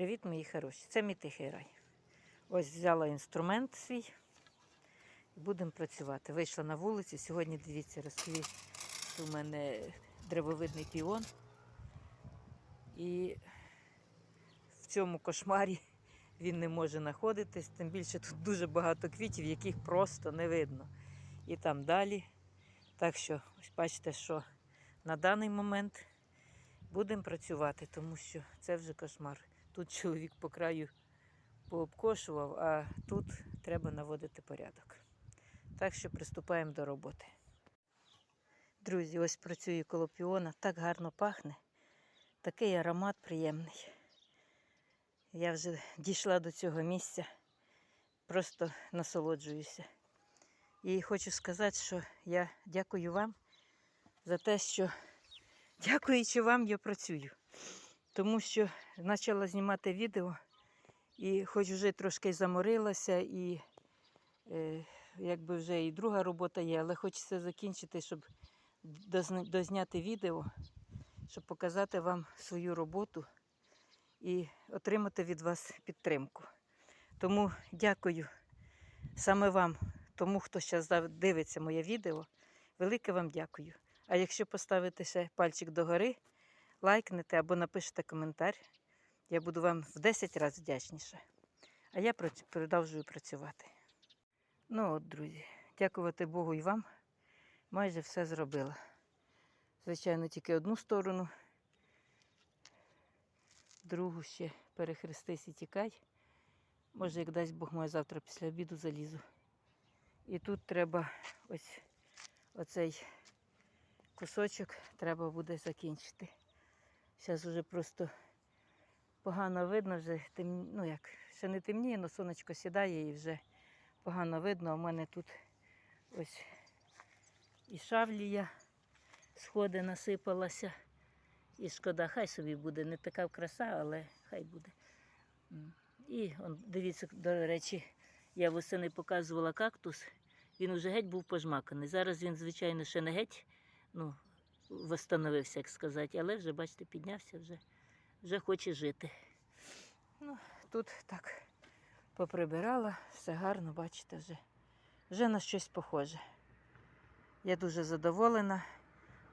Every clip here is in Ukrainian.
Привіт, мої хороші. Це мій тихий рай. Ось взяла інструмент свій і будемо працювати. Вийшла на вулицю. Сьогодні, дивіться, розквіт у мене древовидний піон. І в цьому кошмарі він не може знаходитись. Тим більше тут дуже багато квітів, яких просто не видно. І там далі. Так що, ось бачите, що на даний момент будемо працювати, тому що це вже кошмар. Тут чоловік по краю пообкошував, а тут треба наводити порядок. Так що приступаємо до роботи. Друзі, ось працюю коло піона, так гарно пахне, такий аромат приємний. Я вже дійшла до цього місця, просто насолоджуюся. І хочу сказати, що я дякую вам за те, що дякуючи вам, я працюю. Тому що почала знімати відео, і хоч вже трошки заморилася, і е, якби вже і друга робота є, але хочеться закінчити, щоб дозняти відео, щоб показати вам свою роботу і отримати від вас підтримку. Тому дякую саме вам, тому хто зараз дивиться моє відео. Велике вам дякую. А якщо поставите ще пальчик догори, лайкнете або напишете коментар, я буду вам в 10 разів вдячніша. А я продовжую працювати. Ну от, друзі, дякувати Богу і вам. Майже все зробила. Звичайно, тільки одну сторону, другу ще перехрестись і тікай. Може, як дасть Бог, може завтра після обіду залізу. І тут треба ось оцей кусочок треба буде закінчити. Зараз вже просто погано видно, вже тем... ну як, ще не темніє, але сонечко сідає і вже погано видно. У мене тут ось і шавлія сходи насипалася. І шкода, хай собі буде. Не така краса, але хай буде. І он, дивіться, до речі, я восени показувала кактус. Він уже геть був пожмаканий. Зараз він, звичайно, ще не геть ну, восстановився, як сказати, але вже, бачите, піднявся, вже, вже хоче жити. Ну, тут так поприбирала, все гарно, бачите, вже, вже на щось похоже. Я дуже задоволена.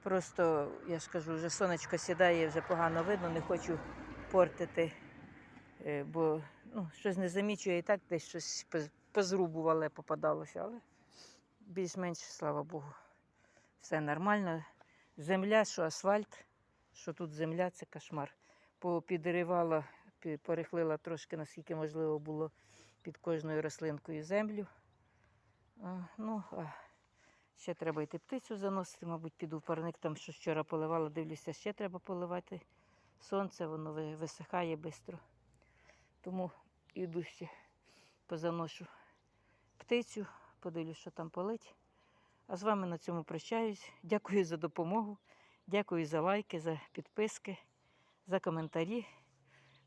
Просто, я ж кажу, вже сонечко сідає, вже погано видно, не хочу портити, е, бо ну, щось не замічую і так десь щось поз- позрубувале попадалося, але більш-менш, слава Богу, все нормально. Земля, що асфальт, що тут земля, це кошмар. Попідривала, пі- порихлила трошки, наскільки можливо було під кожною рослинкою землю. Ну, а ще треба йти птицю заносити, мабуть, піду в парник, там що вчора поливала, дивлюся, ще треба поливати. Сонце, воно висихає швидко. Тому йду ще позаношу птицю, подивлюсь, що там полить. А з вами на цьому прощаюсь. Дякую за допомогу, дякую за лайки, за підписки, за коментарі.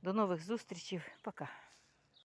До нових зустрічей. Пока.